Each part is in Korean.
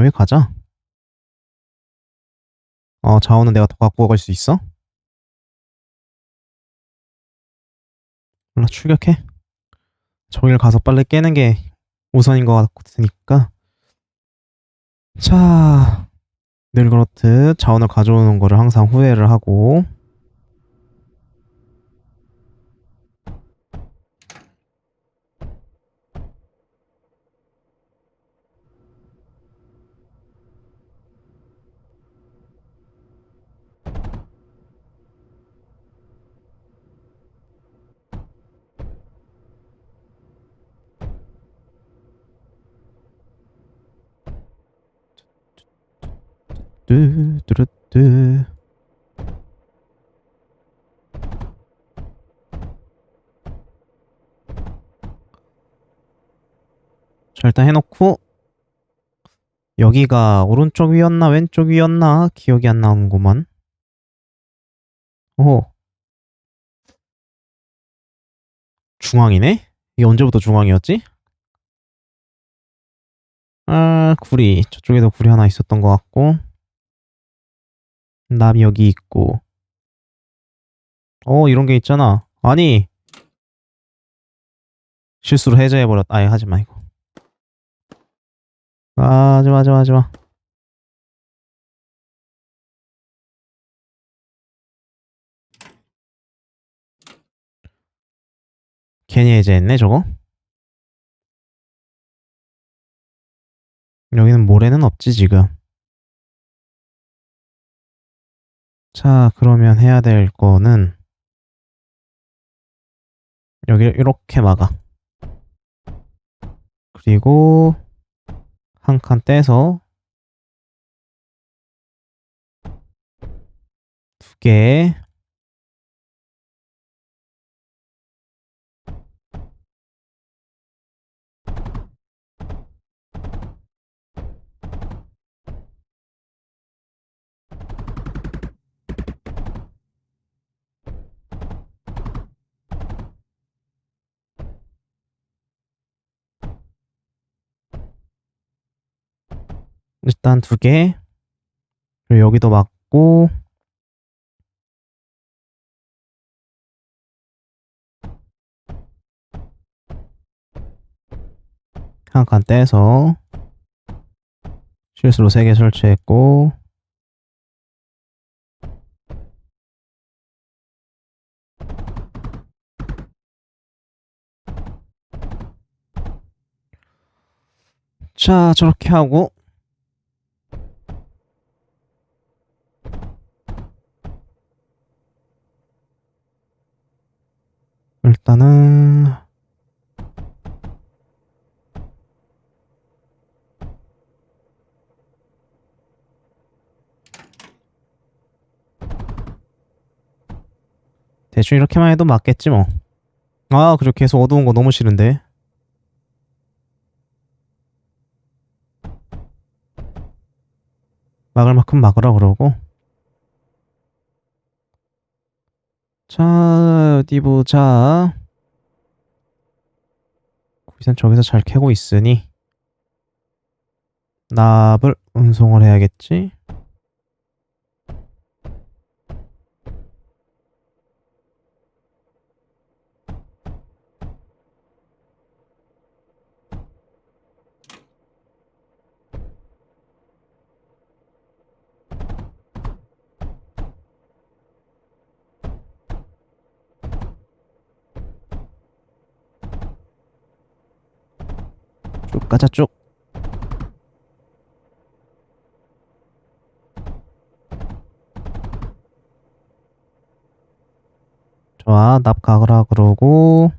여기 가자. 어, 자원은 내가 더 갖고 갈 수 있어? 몰라, 출격해. 저길 가서 빨리 깨는 게 우선인 것 같으니까. 자, 늘 그렇듯 자원을 가져오는 거를 항상 후회를 하고. 뚜뚜루뚜. 자, 일단 해놓고 여기가 오른쪽 위였나 왼쪽 위였나 기억이 안 나는구만. 오. 중앙이네? 이게 언제부터 중앙이었지? 아, 구리. 저쪽에도 구리 하나 있었던 것 같고. 납이 여기 있고. 어, 이런 게 있잖아. 아니. 실수로 해제해버렸, 아예 하지 마, 이거. 아, 하지 마, 하지 마, 하지 마. 괜히 해제했네, 저거? 여기는 모래는 없지, 지금. 자, 그러면 해야 될 거는 여기를 이렇게 막아. 그리고 한 칸 떼서 두 개. 일단 두 개. 그리고 여기도 막고 한 칸 떼서 실수로 세 개 설치했고 자 저렇게 하고 일단은 대충 이렇게만 해도 맞겠지 뭐. 아, 그리고 계속 어두운 거 너무 싫은데. 막을 만큼 막으라 그러고. 자, 어디 보자. 구이선 저기서 잘 캐고 있으니 납을 운송을 해야겠지. 쭉 가자 쭉. 좋아, 납 가거라 그러고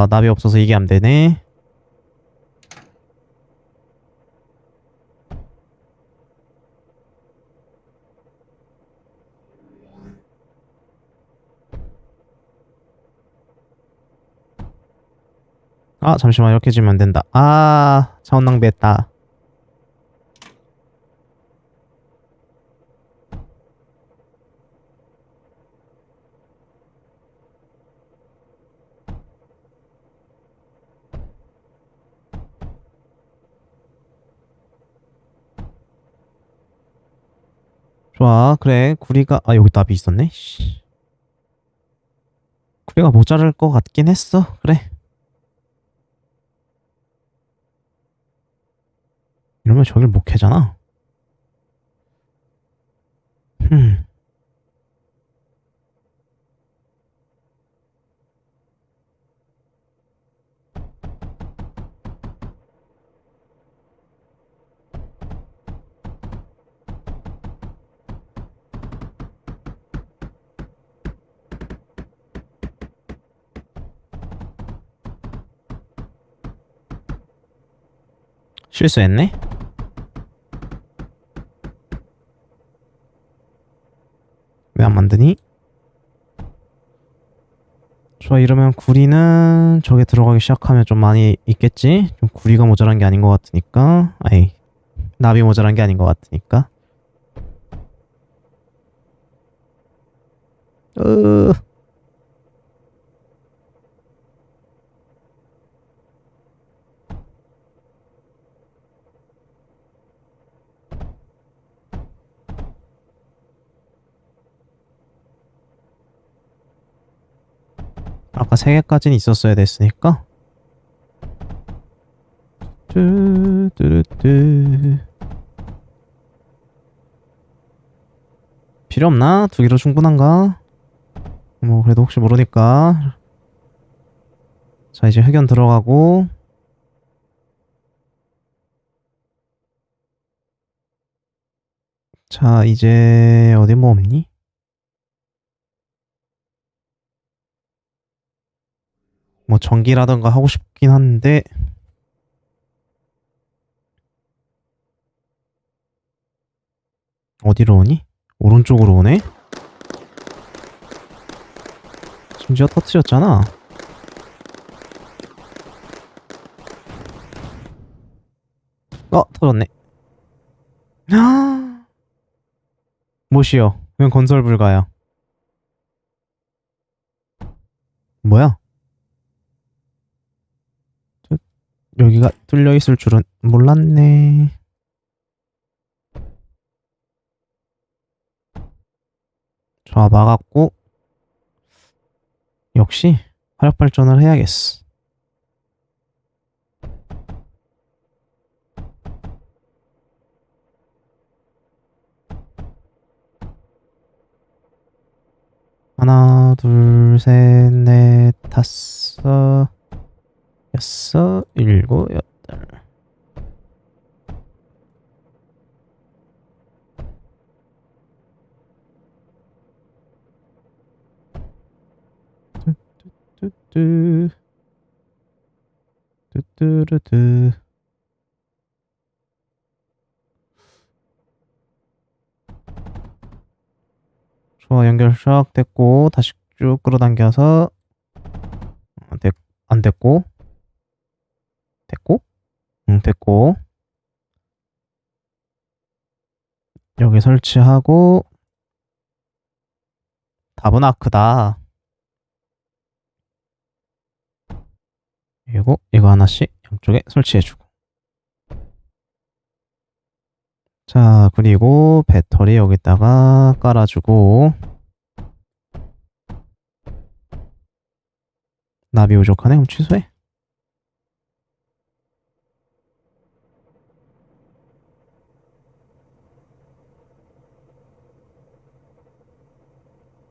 아, 납이 없어서 이게 안 되네. 아 잠시만. 이렇게 지면 안 된다. 아 자원 낭비했다 좋아. 그래. 구리가 아 여기 나비 있었네. 씨. 구리가 모자랄 것 같긴 했어. 그래. 이러면 저길 못 캐잖아. 흠 실수했네 왜 안 만드니? 좋아 이러면 구리는 저게 들어가기 시작하면 좀 많이 있겠지? 좀 구리가 모자란 게 아닌 것 같으니까 아이 나비 모자란 게 아닌 것 같으니까 으 아까 세 개까지는 있었어야 됐으니까 뚜뚜뚜 필요 없나? 두 개로 충분한가? 뭐 그래도 혹시 모르니까 자 이제 흑연 들어가고 자 이제 어디 뭐 없니? 뭐 전기라던가 하고 싶긴 한데. 어디로 오니? 오른쪽으로 오네? 심지어 터트렸잖아. 어 터졌네. 아 못이요 웬 건설 불가야. 뭐야 여기가 뚫려 있을 줄은 몰랐네. 좋아, 막았고. 역시 화력 발전을 해야겠어. 하나, 둘, 셋, 넷, 다섯. 여섯, 일곱, 여덟. 뚜뚜뚜 뚜. 뚜뚜루뚜. 좋아, 연결 쫙 됐고, 다시 쭉 끌어당겨서, 어, 됐, 안 됐고, 됐고? 응, 됐고. 여기 설치하고, 답은 아크다. 그리고 이거 하나씩 양쪽에 설치해주고. 자, 그리고 배터리 여기다가 깔아주고. 나비 부족하네? 그럼 취소해.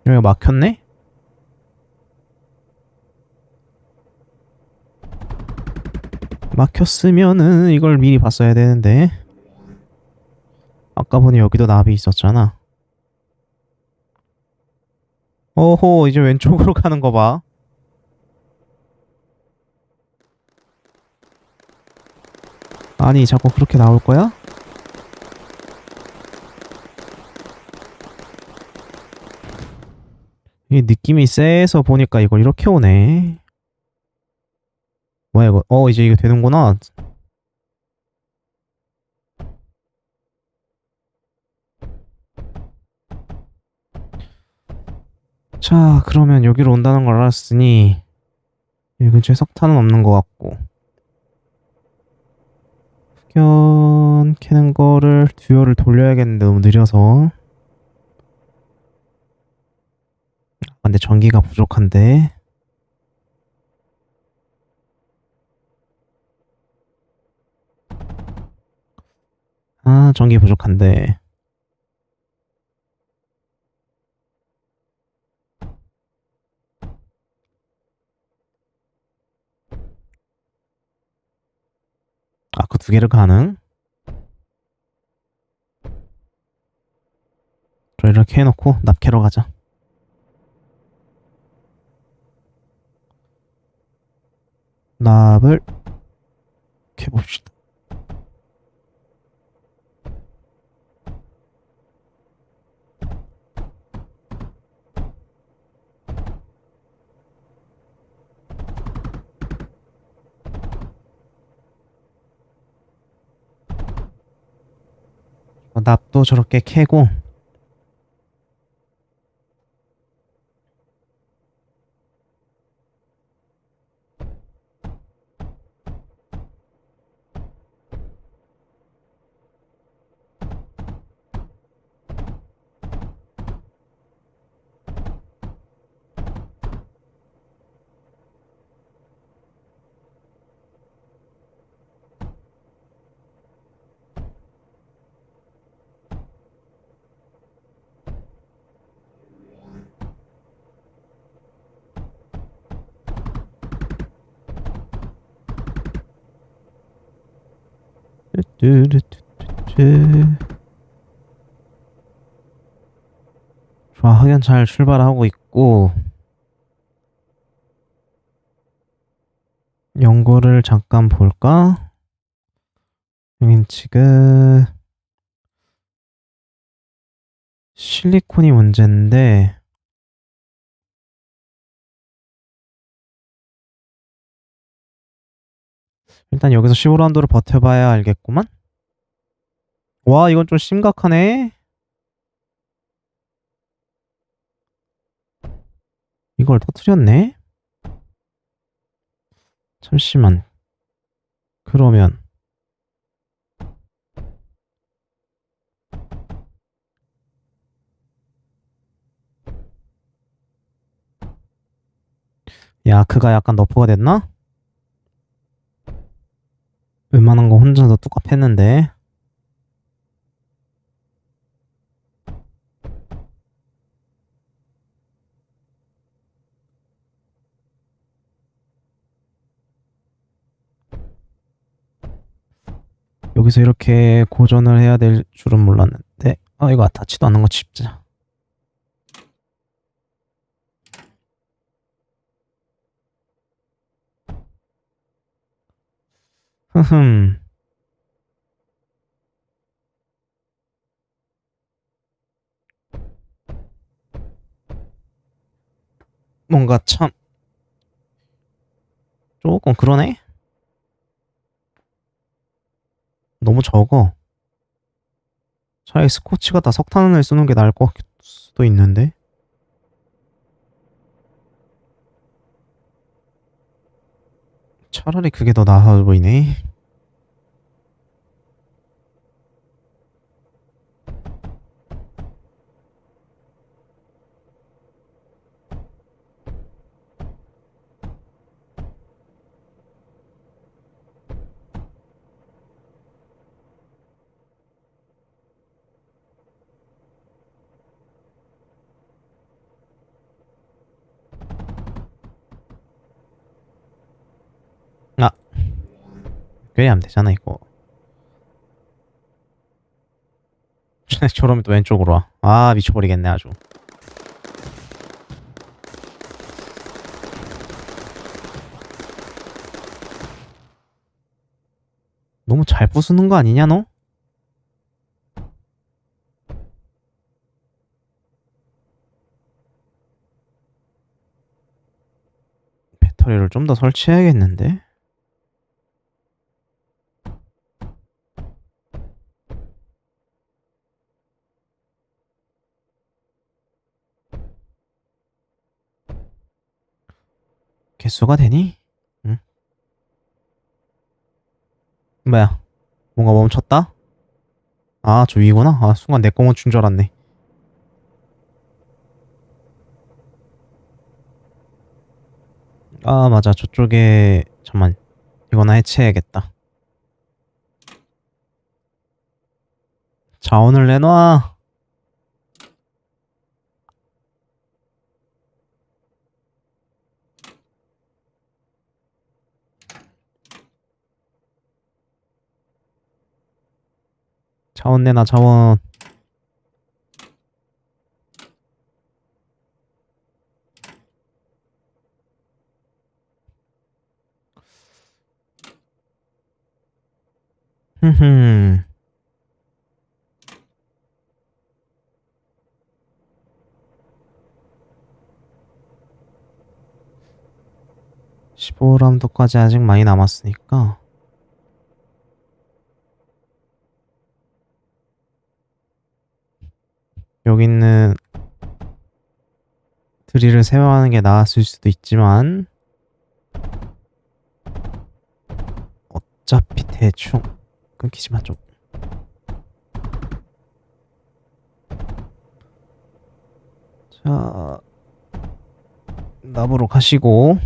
여기가 막혔네? 막혔으면은 이걸 미리 봤어야 되는데 아까 보니 여기도 나비 있었잖아 오호 이제 왼쪽으로 가는 거 봐 아니 자꾸 그렇게 나올 거야? 이 느낌이 세서 보니까 이걸 이렇게 오네. 뭐야 이거? 어 이제 이거 되는구나. 자 그러면 여기로 온다는 걸 알았으니 이 근처에 석탄은 없는 것 같고. 흑연 캐는 거를 듀얼을 돌려야겠는데 너무 느려서 아, 근데 전기가 부족한데. 아 전기 부족한데. 아 그 두 개를 가능? 저 이렇게 해놓고 납캐러 가자 납을 캐봅시다. 어, 납도 저렇게 캐고 뚜뚜뚜뚜뚜. 좋아 학연 잘 출발하고 있고 연고를 잠깐 볼까? 여긴 지금 실리콘이 문제인데 일단 여기서 15라운드를 버텨봐야 알겠구만. 와, 이건 좀 심각하네. 이걸 터트렸네. 잠시만. 그러면 야, 그가 약간 너프가 됐나? 웬만한 거 혼자서 뚝갑 했는데. 여기서 이렇게 고전을 해야 될 줄은 몰랐는데. 아 이거 닿지도 않는 거 집자 흐흠 뭔가 참 조금 그러네? 너무 적어. 차라리 스코치가 다 석탄을 쓰는 게 나을 것 수도 있는데. 차라리 그게 더 나아 보이네. 그래 하면 되잖아 이거. 저러면 또 왼쪽으로 와. 아 미쳐버리겠네 아주. 너무 잘 부수는 거 아니냐 너? 배터리를 좀 더 설치해야겠는데? 개수가 되니? 응? 뭐야? 뭔가 멈췄다? 아, 저 위구나? 아, 순간 내거 멈춘 줄 알았네. 아, 맞아. 저쪽에, 잠만. 이거나 해체해야겠다. 자원을 내놔. 자원 내놔, 자원. 흠흠. 십오 라운드까지 아직 많이 남았으니까 여기 있는 드릴을 세워하는 게 나았을 수도 있지만 어차피 대충 끊기지만 좀 자, 나보러 가시고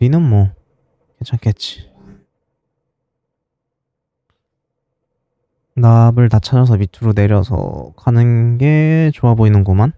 우리는 뭐 괜찮겠지. 납을 다 찾아서 밑으로 내려서 가는 게 좋아 보이는구만.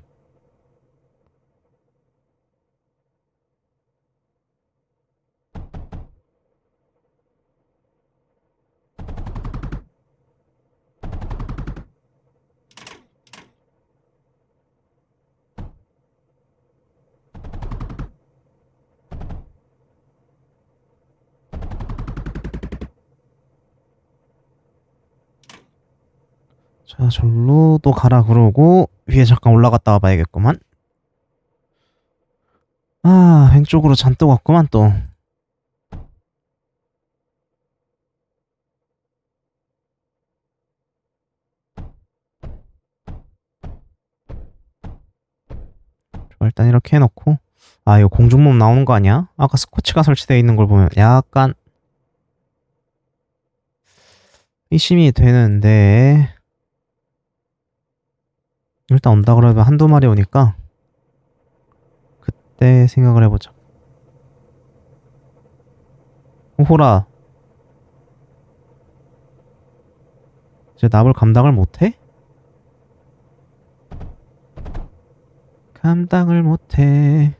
자, 절로 또 가라 그러고 위에 잠깐 올라갔다 와 봐야겠구만. 아, 왼쪽으로 잔뜩 왔구만 또. 일단 이렇게 해놓고 아, 이거 공중몸 나오는 거 아니야? 아까 스코치가 설치되어 있는 걸 보면 약간 의심이 되는데 일단 온다 그러면 한두 마리 오니까 그때 생각을 해보자. 호라 이제 납을 감당을 못해? 감당을 못해.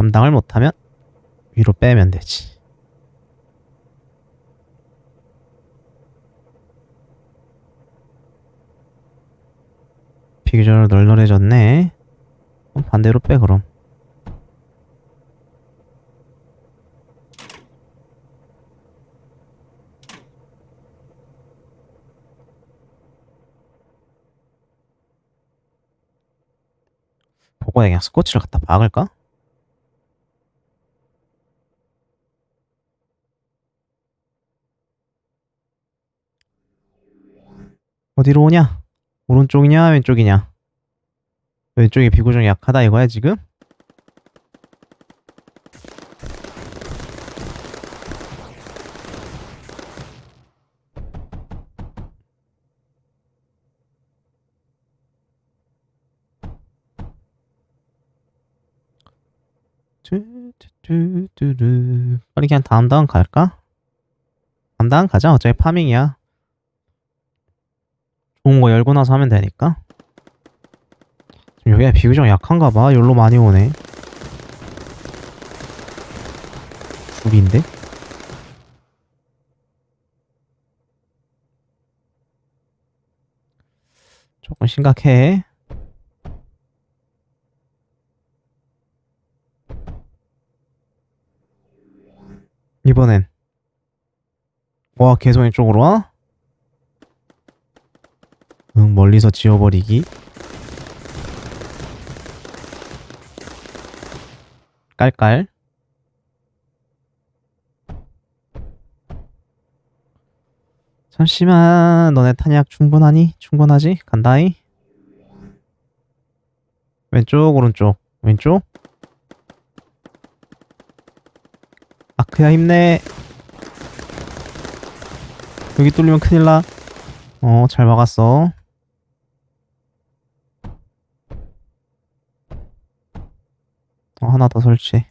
감당을 못하면 위로 빼면 되지. 비교적으로 널널해졌네. 반대로 빼 그럼. 보고 그냥 스코치를 갖다 박을까? 어디로 오냐? 오른쪽이냐 왼쪽이냐? 왼쪽이 비교적 약하다 이거야 지금? 빨리 그냥 다음 다음 갈까? 다음 다음 가자 어차피 파밍이야 좋은 거 열고 나서 하면 되니까. 지금 여기가 비교적 약한가 봐. 열로 많이 오네. 둘인데? 조금 심각해. 이번엔 와 개성이 쪽으로 와? 응 멀리서 지워버리기 깔깔. 잠시만, 너네 탄약 충분하니? 충분하지? 간다이. 왼쪽, 오른쪽, 왼쪽. 아크야 힘내. 여기 뚫리면 큰일 나. 어, 잘 막았어. 하나 더 설치.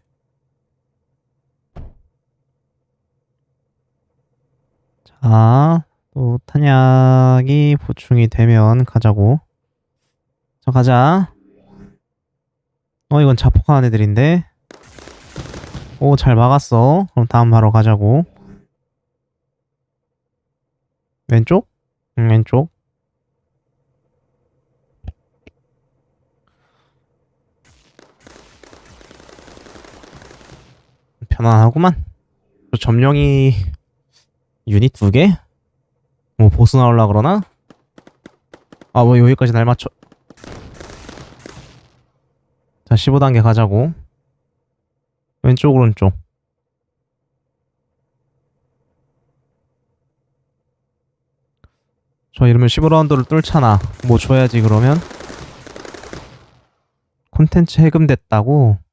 자, 또 탄약이 보충이 되면 가자고. 자, 가자. 어, 이건 자폭하는 애들인데. 오, 잘 막았어. 그럼 다음 바로 가자고. 왼쪽? 응, 왼쪽. 편안하구만. 저 점령이 유닛 두 개? 뭐 보스 나올라 그러나? 아, 뭐 여기까지 날 맞춰. 자, 15단계 가자고. 왼쪽, 오른쪽. 저 이러면 15라운드를 뚫잖아. 뭐 줘야지, 그러면? 콘텐츠 해금됐다고?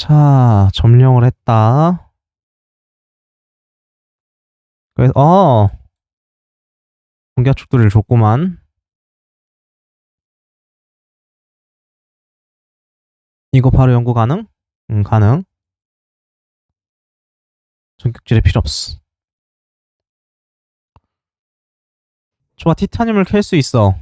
자, 점령을 했다. 그래서, 어! 공격축들을 줬구만. 이거 바로 연구 가능? 응, 가능. 전격질에 필요 없어. 좋아, 티타늄을 캘 수 있어.